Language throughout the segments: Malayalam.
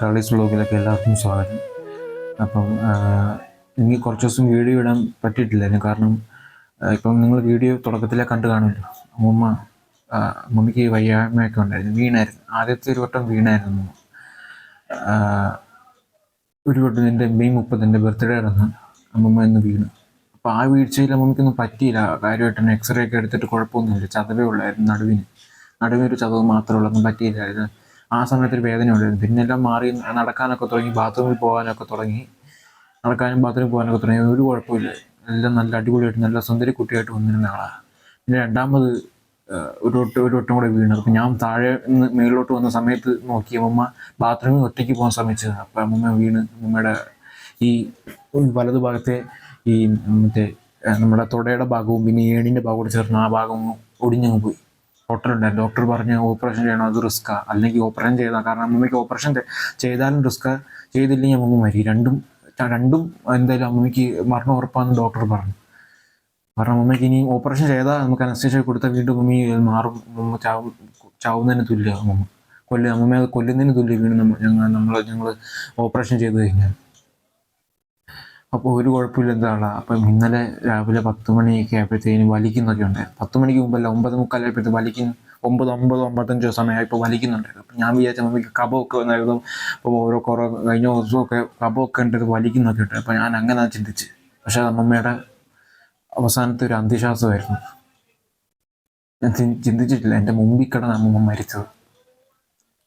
മലയാളീസ് ബ്ലോഗിലേക്ക് എല്ലാവർക്കും സ്വാഗതം. അപ്പം എനിക്ക് കുറച്ച് ദിവസം വീഡിയോ ഇടാൻ പറ്റിയിട്ടില്ലായിരുന്നു കാരണം ഇപ്പം നിങ്ങൾ വീഡിയോ തുടക്കത്തിലേ കണ്ടു കാണുമല്ലോ. അമ്മമ്മ അമ്മമ്മയ്ക്ക് വയ്യായ്മയൊക്കെ ഉണ്ടായിരുന്നു. വീണായിരുന്നു. ആദ്യത്തെ ഒരു വട്ടം വീണായിരുന്നു. ഒരു വട്ടം എന്റെ മെയ് മുപ്പതിന്റെ ബർത്ത്ഡേ ആയിരുന്നു. അമ്മമ്മ ഇന്ന് വീണു. അപ്പോൾ ആ വീഴ്ചയിൽ അമ്മമ്മയ്ക്കൊന്നും പറ്റിയില്ല. കാര്യമായിട്ട് തന്നെ എക്സ്റേ ഒക്കെ എടുത്തിട്ട് കുഴപ്പമൊന്നുമില്ല. ചതവേ ഉള്ളായിരുന്നു നടുവിന്. നടുവിനൊരു ചതവ് മാത്രമേ ഉള്ളൂ. ഒന്നും പറ്റിയില്ലായിരുന്നു. ആ സമയത്ത് ഒരു വേദന ഉണ്ടായിരുന്നു പിന്നെ എല്ലാം മാറി നടക്കാനൊക്കെ തുടങ്ങി ബാത്റൂമിൽ പോകാനൊക്കെ തുടങ്ങി. നടക്കാനും ബാത്റൂമിൽ പോകാനൊക്കെ തുടങ്ങി. ഒരു കുഴപ്പമില്ല. എല്ലാം നല്ല അടിപൊളിയായിട്ട് നല്ല സുന്ദരി കുട്ടിയായിട്ട് വന്നിരുന്ന ആളാണ് പിന്നെ രണ്ടാമത് ഒരു ഒട്ട് ഒരു ഒട്ടും കൂടെ വീണു. അപ്പം ഞാൻ താഴെ നിന്ന് മേളിലോട്ട് വന്ന സമയത്ത് നോക്കി അമ്മ ബാത്റൂമിൽ ഒറ്റയ്ക്ക് പോകാൻ ശ്രമിച്ചത്. അപ്പം അമ്മ വീണ്. അമ്മയുടെ ഈ വലതു ഭാഗത്തെ ഈ മറ്റേ നമ്മുടെ തുടയുടെ ഭാഗവും പിന്നെ ഏണിന്റെ ഭാഗവും കൂടെ ചേർന്ന് ആ ഭാഗം ഒടിഞ്ഞങ്ങ് പോയി. ഡോക്ടറുണ്ടായിരുന്നു ഡോക്ടർ പറഞ്ഞ് ഓപ്പറേഷൻ ചെയ്യണം അത് റിസ്ക്കാണ് അല്ലെങ്കിൽ ഓപ്പറേഷൻ ചെയ്താൽ കാരണം അമ്മയ്ക്ക് ഓപ്പറേഷൻ ചെയ്താലും റിസ്ക്കാണ് ചെയ്തില്ലെങ്കിൽ അമ്മ മരി രണ്ടും രണ്ടും എന്തായാലും അമ്മയ്ക്ക് മരണം ഉറപ്പാന്ന് ഡോക്ടർ പറഞ്ഞു. കാരണം അമ്മയ്ക്ക് ഇനി ഓപ്പറേഷൻ ചെയ്താൽ നമുക്ക് അനസ്തേഷ്യ കൊടുത്താൽ വീണ്ടും അമ്മി മാറും. അമ്മ ചാവും ചാവുന്നതിന് തുല്യ അമ്മ കൊല്ല അമ്മയെ കൊല്ലുന്നതിന് തുല്യ വീണ്ടും നമ്മൾ ഞങ്ങൾ നമ്മൾ ഞങ്ങൾ ഓപ്പറേഷൻ ചെയ്ത് കഴിഞ്ഞാൽ. അപ്പോൾ ഒരു കുഴപ്പമില്ല എന്താണ്? അപ്പം ഇന്നലെ രാവിലെ പത്ത് മണിയൊക്കെ ആയപ്പോഴത്തേന് വലിക്കുന്നൊക്കെ ഉണ്ടായിരുന്നു പത്ത് മണിക്ക് മുമ്പല്ല ഒമ്പത് മുക്കാലായപ്പോഴത്തെ വലിക്കും. ഒമ്പത് ഒമ്പത് ഒമ്പത്തഞ്ചോ സമയമായി ഇപ്പോൾ വലിക്കുന്നുണ്ടായിരുന്നു. അപ്പം ഞാൻ വിചാരിച്ച മമ്മിക്ക് കബമൊക്കെ വന്നായിരുന്നു. അപ്പോൾ ഓരോ കുറേ കഴിഞ്ഞ ദിവസമൊക്കെ കബമൊക്കെ ഉണ്ടത് വലിക്കുന്നൊക്കെ ഉണ്ട്. അപ്പോൾ ഞാൻ അങ്ങനെ ചിന്തിച്ച്. പക്ഷേ അമ്മമ്മയുടെ അവസാനത്തെ ഒരു അന്ത്യശ്വാസമായിരുന്നു. ഞാൻ ചിന്തിച്ചിട്ടില്ല. എന്റെ മുമ്പിൽ കിടന്ന് അമ്മമ്മ മരിച്ചത്.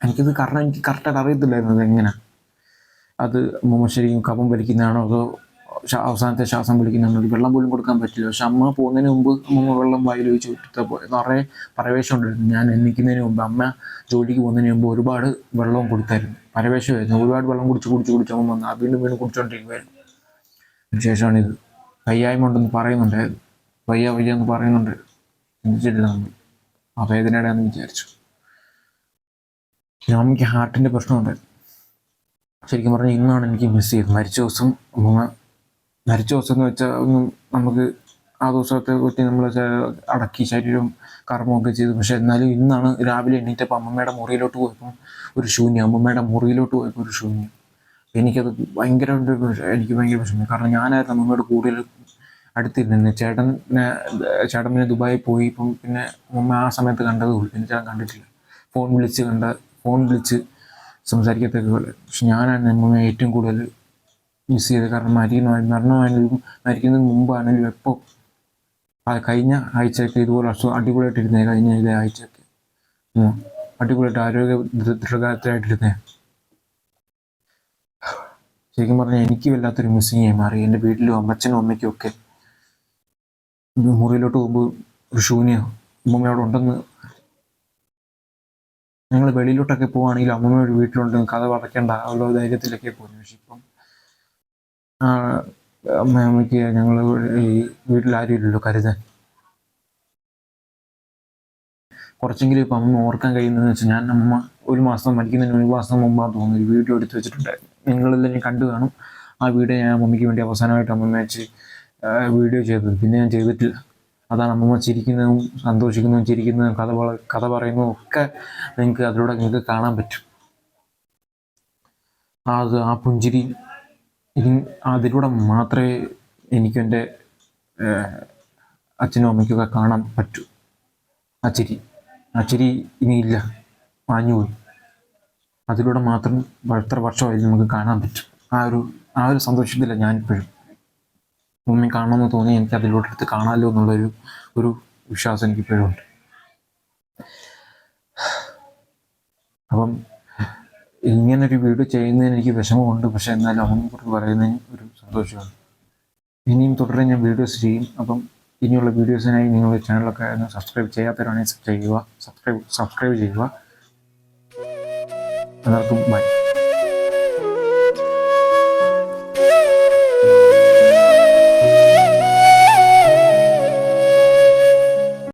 എനിക്കിത് കാരണം എനിക്ക് കറക്റ്റായിട്ട് അറിയത്തില്ലായിരുന്നു അത് എങ്ങനെ അത് അമ്മമ്മ ശരിക്കും കപം വലിക്കുന്നതാണോ അതോ അവസാനത്തെ ശ്വാസം വിളിക്കുന്നുണ്ട് വെള്ളം പോലും കൊടുക്കാൻ പറ്റില്ല. പക്ഷെ അമ്മ പോകുന്നതിന് മുമ്പ് അമ്മ വെള്ളം വായിൽ ഒഴിച്ച് വിട്ടിട്ട് പോയി നിറയെ പരവേശം ഉണ്ടായിരുന്നു. ഞാൻ എണ്ണിക്കുന്നതിന് മുമ്പ് അമ്മ ജോലിക്ക് പോകുന്നതിന് മുമ്പ് ഒരുപാട് വെള്ളവും കൊടുത്തായിരുന്നു. പരവേശമായിരുന്നു. ഒരുപാട് വെള്ളം കുടിച്ച് കുടിച്ച് കുടിച്ച് അമ്മ വന്ന് വീണ്ടും വീണ്ടും കുടിച്ചുകൊണ്ടിരിക്കുമായിരുന്നു അതിനുശേഷമാണ് ഇത് വയ്യായ്മ ഉണ്ടെന്ന് പറയുന്നുണ്ടായിരുന്നു വയ്യ വയ്യ എന്ന് പറയുന്നുണ്ട്. ചിന്തിച്ചിട്ടില്ല നമ്മൾ. ആ വേദനയുടെയാണെന്ന് വിചാരിച്ചു. പിന്നെ അമ്മയ്ക്ക് ഹാർട്ടിന്റെ പ്രശ്നമുണ്ടായിരുന്നു. ശരിക്കും പറഞ്ഞാൽ ഇന്നാണ് എനിക്ക് മിസ് ചെയ്തത്. മരിച്ച ദിവസം അമ്മ മരിച്ച ദിവസം എന്ന് വെച്ചാൽ ഒന്നും നമുക്ക് ആ ദിവസത്തെ പറ്റി നമ്മൾ അടക്കി ശരീരം കർമ്മമൊക്കെ ചെയ്തു. പക്ഷെ എന്നാലും ഇന്നാണ് രാവിലെ എണീറ്റപ്പോൾ അമ്മമ്മയുടെ മുറിയിലോട്ട് പോയപ്പോൾ ഒരു ശൂന്യം. അമ്മമ്മയുടെ മുറിയിലോട്ട് പോയപ്പോൾ ഒരു ശൂന്യം. എനിക്കത് ഭയങ്കര എനിക്ക് ഭയങ്കര വിഷമം കാരണം ഞാനായിരുന്നു അമ്മമ്മയുടെ കൂടുതൽ അടുത്തിരുന്നു ചേട്ടൻ ചേട്ടൻ പിന്നെ ദുബായിൽ പോയി ഇപ്പം പിന്നെ അമ്മ ആ സമയത്ത് കണ്ടതേ ഉള്ളൂ പിന്നെ ചേട്ടൻ കണ്ടിട്ടില്ല. ഫോൺ വിളിച്ച് കണ്ട ഫോൺ വിളിച്ച് സംസാരിക്കത്തൊക്കെ പോലെ. പക്ഷെ ഞാനാണ് അമ്മമ്മയെ ഏറ്റവും കൂടുതൽ മിസ് ചെയ്ത് കാരണം മരിക്കുന്ന മരണമാണെങ്കിലും മരിക്കുന്നതിന് മുമ്പാണെങ്കിലും എപ്പോൾ? അത് കഴിഞ്ഞ ആഴ്ചയൊക്കെ ഇതുപോലെ അസുഖം അടിപൊളിയായിട്ടിരുന്നേ കഴിഞ്ഞ ഇതേ ആഴ്ചയൊക്കെ. അടിപൊളിയായിട്ട് ആരോഗ്യ ദൃഢകാരത്തിലായിട്ടിരുന്നേ ശരിക്കും പറഞ്ഞാൽ എനിക്ക് വല്ലാത്തൊരു മിസ്സിങ് ആയി മാറി. എന്റെ വീട്ടിലും അമ്മച്ചനും അമ്മയ്ക്കും ഒക്കെ മുറിയിലോട്ട് പോകുമ്പോൾ ശൂന്യം അമ്മമ്മ അവിടെ ഉണ്ടെന്ന്. ഞങ്ങൾ വെളിയിലോട്ടൊക്കെ പോവുകയാണെങ്കിൽ അമ്മമ്മ വീട്ടിലുണ്ടെന്ന് വീട്ടിലുണ്ട് കഥ പറക്കേണ്ട ഉള്ള ധൈര്യത്തിലൊക്കെ പോകുന്നു. പക്ഷെ ഇപ്പം അമ്മ അമ്മയ്ക്ക് ഞങ്ങൾ ഈ വീട്ടിലാരും ഇല്ലല്ലോ കരുതാൻ. കുറച്ചെങ്കിലും ഇപ്പം അമ്മ ഓർക്കാൻ കഴിയുന്നതെന്ന് വെച്ചാൽ ഞാൻ അമ്മ ഒരു മാസം മരിക്കുന്നതിന് ഒരു മാസം മുമ്പാണ് തോന്നുന്നു ഒരു വീഡിയോ എടുത്ത് വെച്ചിട്ടുണ്ടായിരുന്നു. നിങ്ങളെല്ലാം ഞാൻ കണ്ടു കാണും. ആ വീഡിയോ ഞാൻ അമ്മയ്ക്ക് വേണ്ടി അവസാനമായിട്ട് അമ്മമ്മ വെച്ച് വീഡിയോ ചെയ്തത്. പിന്നെ ഞാൻ ചെയ്തിട്ടില്ല. അതാണ് അമ്മമ്മ ചിരിക്കുന്നതും സന്തോഷിക്കുന്നതും ചിരിക്കുന്നതും കഥ കഥ പറയുന്നതും ഒക്കെ നിങ്ങൾക്ക് അതിലൂടെ നിങ്ങൾക്ക് കാണാൻ പറ്റും. അത് ആ പുഞ്ചിരി ഇനി അതിലൂടെ മാത്രമേ എനിക്കും എന്റെ അച്ഛനും അമ്മയ്ക്കൊക്കെ കാണാൻ പറ്റൂ. ആ ചിരി ആ ചിരി ഇനിയില്ല മാഞ്ഞുപോയി അതിലൂടെ മാത്രം എത്ര വർഷമായി നമുക്ക് കാണാൻ പറ്റും. ആ ഒരു ആ ഒരു സന്തോഷത്തില്ല ഞാനിപ്പോഴും. മമ്മി കാണണമെന്ന് തോന്നി എനിക്ക് അതിലൂടെ എടുത്ത് കാണാമല്ലോ എന്നുള്ളൊരു ഒരു വിശ്വാസം എനിക്കിപ്പോഴും ഉണ്ട്. അപ്പം ഇങ്ങനൊരു വീഡിയോ ചെയ്യുന്നതിന് എനിക്ക് വിഷമമുണ്ട്. പക്ഷെ എന്നാലും അമ്മയെ കുറിച്ച് പറയുന്നതിന് ഒരു സന്തോഷമാണ്. ഇനിയും തുടരെ ഞാൻ വീഡിയോസ് ചെയ്യും. അപ്പം ഇനിയുള്ള വീഡിയോസിനായി നിങ്ങൾ ചാനലൊക്കെ ഒന്ന് സബ്സ്ക്രൈബ് ചെയ്യാത്തവരാണെങ്കിൽ ചെയ്യുക. സബ്സ്ക്രൈബ് സബ്സ്ക്രൈബ് ചെയ്യുക. എല്ലാവർക്കും ബൈ.